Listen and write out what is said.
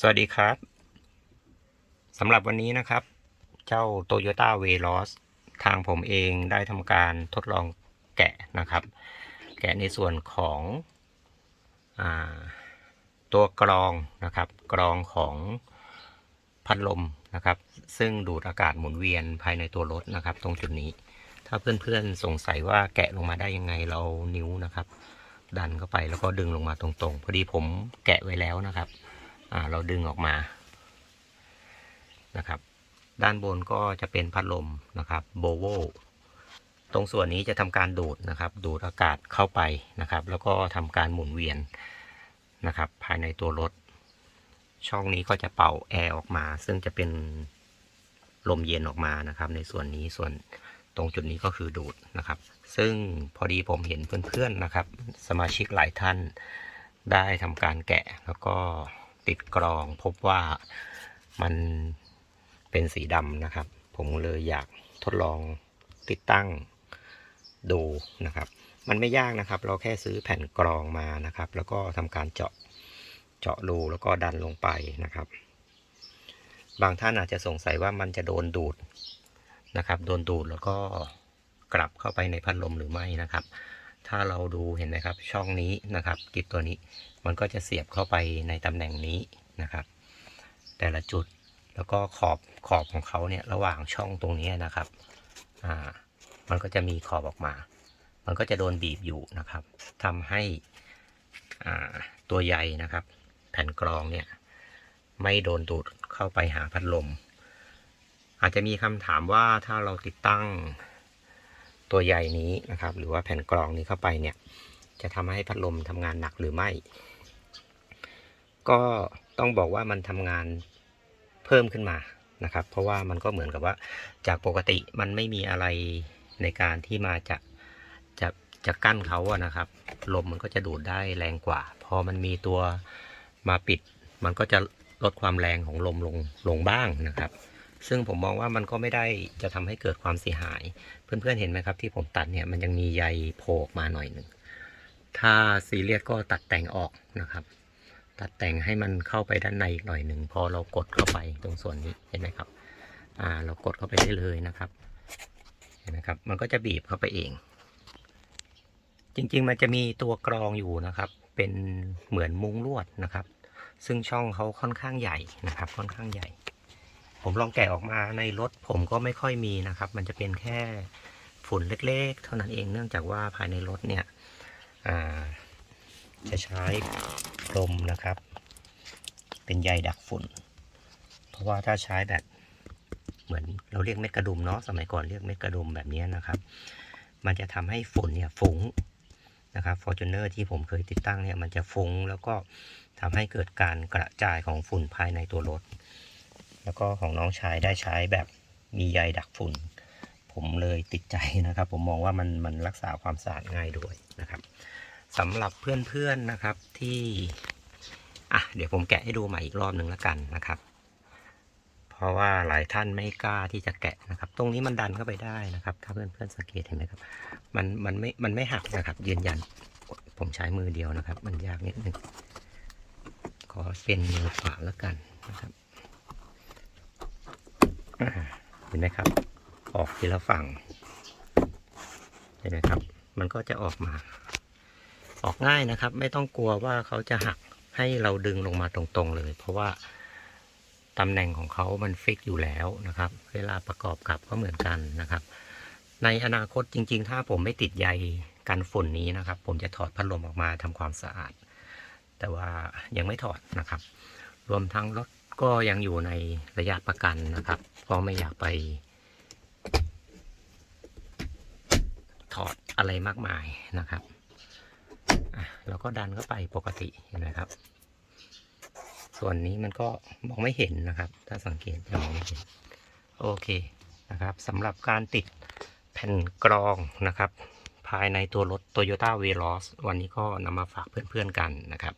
สวัสดีครับสำหรับวันนี้นะครับ เจ้า Toyota v e l o s ทางผมเองได้ทำการทดลองแกะนะครับ แกะในส่วนของอตัวกรองนะครับ กรองของพัดลมนะครับ ซึ่งดูดอากาศหมุนเวียนภายในตัวรถนะครับ ตรงจุดนี้ ถ้าเพื่อนๆสงสัยว่าแกะลงมาได้ยังไงเรานิ้วนะครับ ดันเข้าไปแล้วก็ดึงลงมาตรงๆ พอดีผมแกะไว้แล้วนะครับ เราดึงออกมานะครับ ด้านบนก็จะเป็นพัดลมนะครับโบโวตรงส่วนนี้จะทำการดูดนะครับ ดูดอากาศเข้าไปนะครับ แล้วก็ทำการหมุนเวียนนะครับ ภายในตัวรถ ช่องนี้ก็จะเป่าแอร์ออกมา ซึ่งจะเป็นลมเย็นออกมานะครับ ในส่วนนี้ส่วนตรงจุดนี้ก็คือดูดนะครับ ซึ่งพอดีผมเห็นเพื่อนๆนะครับ สมาชิกหลายท่านได้ทำการแกะแล้วก็ ติดกรอง พบว่ามันเป็นสีดำนะครับ ผมเลยอยากทดลองติดตั้งดูนะครับ มันไม่ยากนะครับ เราแค่ซื้อแผ่นกรองมานะครับ แล้วก็ทำการเจาะเจาะรูแล้วก็ดันลงไปนะครับ บางท่านอาจจะสงสัยว่ามันจะโดนดูดนะครับ โดนดูดแล้วก็กลับเข้าไปในพัดลมหรือไม่นะครับ ถ้าเราดูเห็นไหมครับ ช่องนี้นะครับกิบตัวนี้มันก็จะเสียบเข้าไปในตำแหน่งนี้นะครับ แต่ละจุดแล้วก็ขอบขอบของเขาเนี่ยระหว่างช่องตรงนี้นะครับอ่ามันก็จะมีขอบออกมา มันก็จะโดนบีบอยู่นะครับทำให้อ่าตัวใยนะครับ แผ่นกรองเนี่ยไม่โดนดูดเข้าไปหาพัดลม อาจจะมีคำถามว่าถ้าเราติดตั้ง ตัวใยนี้นะครับ หรือว่าแผ่นกรองนี้เข้าไปเนี่ย จะทำให้พัดลมทำงานหนักหรือไม่ ก็ต้องบอกว่ามันทำงานเพิ่มขึ้นมานะครับ เพราะว่ามันก็เหมือนกับว่าจากปกติมันไม่มีอะไรในการที่มาจะจะจะกั้นเขาอะนะครับ ลมมันก็จะดูดได้แรงกว่า พอมันมีตัวมาปิด มันก็จะลดความแรงของลมลงลงบ้างนะครับ ซึ่งผมมองว่ามันก็ไม่ได้จะทำให้เกิดความเสียหาย เพื่อนๆเห็นไหมครับที่ผมตัดเนี่ยมันยังมีใยโผล่ออกมาหน่อยหนึ่ง ถ้าซีเรียสก็ตัดแต่งออกนะครับ ตัดแต่งให้มันเข้าไปด้านในอีกหน่อยหนึ่งพอเรากดเข้าไปตรงส่วนนี้เห็นไหมครับ อ่าเรากดเข้าไปได้เลยนะครับ เห็นไหมครับ มันก็จะบีบเข้าไปเอง จริงๆมันจะมีตัวกรองอยู่นะครับ เป็นเหมือนมุ้งลวดนะครับ ซึ่งช่องเขาค่อนข้างใหญ่นะครับ ค่อนข้างใหญ่ ผมลองแกะออกมาในรถผมก็ไม่ค่อยมีนะครับ มันจะเป็นแค่ฝุ่นเล็กๆ เท่านั้นเองเนื่องจากว่าภายในรถเนี่ยจะใช้ลมนะครับ เป็นใยดักฝุ่น เพราะว่าถ้าใช้แบบเหมือนเราเรียกเม็ดกระดุมเนาะสมัยก่อนเรียกเม็ดกระดุมแบบนี้นะครับ มันจะทำให้ฝุ่นเนี่ยฟุ้งนะครับฟอร์จูเนอร์ที่ผมเคยติดตั้งเนี่ยมันจะฟุ้งแล้วก็ทำให้เกิดการกระจายของฝุ่นภายในตัวรถ แล้วก็ของน้องชายได้ใช้แบบมีใยดักฝุ่น ผมเลยติดใจนะครับ ผมมองว่ามันมันรักษาความสะอาดง่ายด้วยนะครับสำหรับเพื่อนๆนะครับที่อะเดี๋ยวผมแกะให้ดูใหม่อีกรอบหนึ่งแล้วกันนะครับ เพราะว่าหลายท่านไม่กล้าที่จะแกะนะครับ ตรงนี้มันดันเข้าไปได้นะครับ ถ้าเพื่อนๆสังเกตเห็นไหมครับ มันมันไม่มันไม่หักนะครับ ยืนยันผมใช้มือเดียวนะครับ มันยากนิดนึงขอเป็นมือขวาแล้วกันนะครับ เห็นไหมครับ ออกทีละฝั่ง เห็นไหมครับ มันก็จะออกมา ออกง่ายนะครับ ไม่ต้องกลัวว่าเขาจะหักให้เราดึงลงมาตรงๆเลย เพราะว่าตำแหน่งของเขามันฟิกอยู่แล้วนะครับ เวลาประกอบกับก็เหมือนกันนะครับ ในอนาคตจริง ๆ ถ้าผมไม่ติดใยกันฝุ่นนี้นะครับ ผมจะถอดพัดลมออกมาทำความสะอาด แต่ว่ายังไม่ถอดนะครับ รวมทั้งรถ ก็ยังอยู่ในระยะประกันนะครับ เพราะไม่อยากไป ถอดอะไรมากมายนะครับอะเราก็ดันเข้าไปปกติเห็นไหมครับ ส่วนนี้มันก็มองไม่เห็นนะครับ ถ้าสังเกตจะมองไม่เห็นโอเคนะครับสำหรับการติดแผ่นกรองนะครับ ภายในตัวรถ Toyota v e l o s วันนี้ก็นำมาฝากเพื่อนๆกันนะครับ